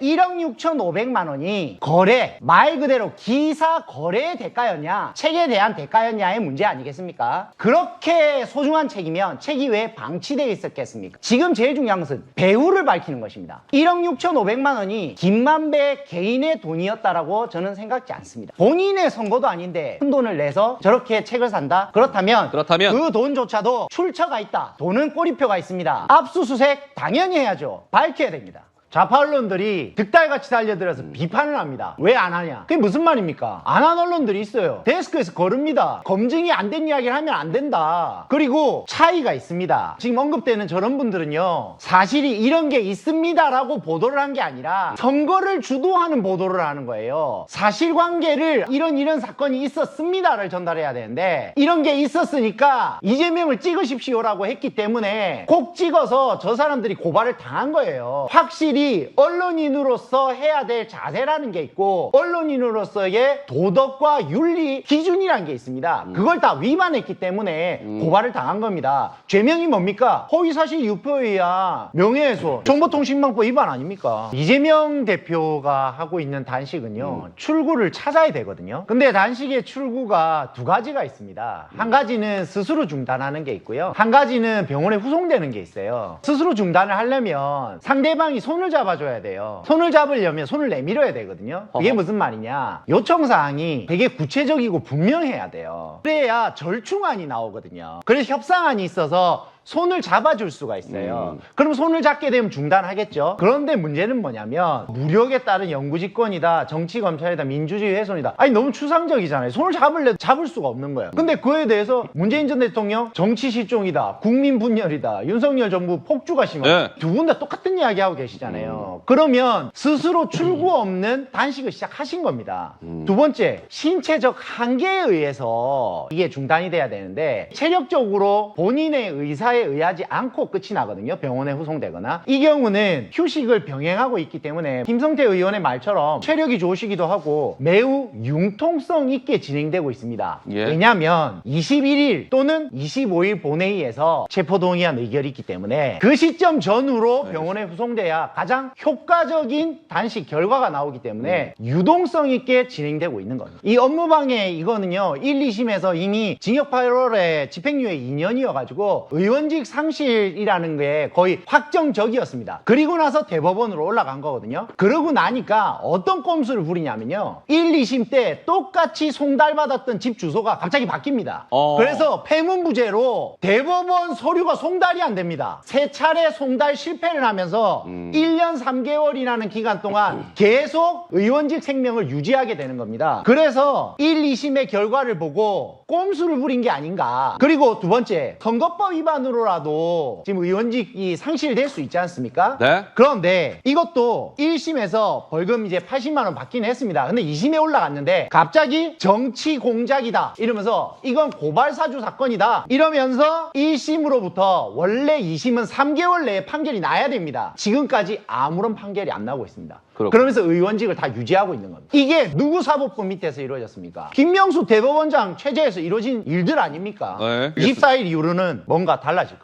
1억 6,500만 원이 거래, 말 그대로 기사 거래의 대가였냐, 책에 대한 대가였냐의 문제 아니겠습니까? 그렇게 소중한 책이면 책이 왜 방치되어 있었겠습니까? 지금 제일 중요한 것은 배우를 밝히는 것입니다. 1억 6,500만 원이 김만배 개인의 돈이었다라고 저는 생각지 않습니다. 본인의 선거도 아닌데 큰 돈을 내서 저렇게 책을 산다? 그렇다면 그렇다면? 그 돈조차도 출처가 있다. 돈은 꼬리표가 있습니다. 압수수색 당연히 해야죠. 밝혀야 됩니다. 좌파 언론들이 득달같이 달려들어서 비판을 합니다. 왜 안 하냐? 그게 무슨 말입니까? 안 한 언론들이 있어요. 데스크에서 거릅니다. 검증이 안 된 이야기를 하면 안 된다. 그리고 차이가 있습니다. 지금 언급되는 저런 분들은요, 사실이 이런 게 있습니다라고 보도를 한 게 아니라 선거를 주도하는 보도를 하는 거예요. 사실관계를 이런 이런 사건이 있었습니다를 전달해야 되는데 이런 게 있었으니까 이재명을 찍으십시오라고 했기 때문에 꼭 찍어서 저 사람들이 고발을 당한 거예요. 확실히 언론인으로서 해야 될 자세라는 게 있고 언론인으로서의 도덕과 윤리 기준이라는 게 있습니다. 그걸 다 위반했기 때문에 고발을 당한 겁니다. 죄명이 뭡니까? 허위사실 유포에 의한 명예훼손, 정보통신망법 위반 아닙니까? 이재명 대표가 하고 있는 단식은요, 출구를 찾아야 되거든요. 근데 단식의 출구가 두 가지가 있습니다. 한 가지는 스스로 중단하는 게 있고요. 한 가지는 병원에 후송되는 게 있어요. 스스로 중단을 하려면 상대방이 손을 잡아줘야 돼요. 손을 잡으려면 손을 내밀어야 되거든요. 어허. 무슨 말이냐? 요청사항이 되게 구체적이고 분명해야 돼요. 그래야 절충안이 나오거든요. 그래서 협상안이 있어서 손을 잡아줄 수가 있어요. 그럼 손을 잡게 되면 중단하겠죠. 그런데 문제는 뭐냐면 무력에 따른 영구집권이다, 정치검찰이다, 민주주의 훼손이다. 아니 너무 추상적이잖아요. 손을 잡을래 잡을 수가 없는 거예요. 근데 그에 대해서 문재인 전 대통령 정치 실종이다, 국민 분열이다, 윤석열 정부 폭주가 심하다. 네. 두분 다 똑같은 이야기 하고 계시잖아요. 그러면 스스로 출구 없는 단식을 시작하신 겁니다. 두 번째, 신체적 한계에 의해서 이게 중단이 돼야 되는데 체력적으로 본인의 의사 에 의하지 않고 끝이 나거든요. 병원에 후송되거나. 이 경우는 휴식을 병행하고 있기 때문에 김성태 의원의 말처럼 체력이 좋으시기도 하고 매우 융통성 있게 진행되고 있습니다. 예. 왜냐하면 21일 또는 25일 본회의에서 체포동의안 의결이 있기 때문에 그 시점 전후로 병원에 후송돼야 가장 효과적인 단식 결과가 나오기 때문에 유동성 있게 진행되고 있는 겁니다. 이 업무방해 이거는요 1, 2심에서 이미 징역 8월에 집행유예 2년이어가지고 의원 직 상실이라는 게 거의 확정적이었습니다. 그리고 나서 대법원으로 올라간 거거든요. 그러고 나니까 어떤 꼼수를 부리냐면요 1, 2심 때 똑같이 송달받았던 집 주소가 갑자기 바뀝니다. 어. 그래서 폐문부제로 대법원 서류가 송달이 안 됩니다. 세 차례 송달 실패를 하면서 1년 3개월이라는 기간 동안 계속 의원직 생명을 유지하게 되는 겁니다. 그래서 1, 2심의 결과를 보고 꼼수를 부린 게 아닌가. 그리고 두 번째, 선거법 위반으로 라도 지금 의원직이 상실될 수 있지 않습니까? 네. 그런데 이것도 1심에서 벌금 이제 80만 원 받긴 했습니다. 근데 2심에 올라갔는데 갑자기 정치 공작이다 이러면서 이건 고발 사주 사건이다 이러면서 1심으로부터 원래 2심은 3개월 내에 판결이 나야 됩니다. 지금까지 아무런 판결이 안 나오고 있습니다. 그렇군요. 그러면서 의원직을 다 유지하고 있는 겁니다. 이게 누구 사법부 밑에서 이루어졌습니까? 김명수 대법원장 체제에서 이루어진 일들 아닙니까? 네, 24일 이후로는 뭔가 달라질 겁니다.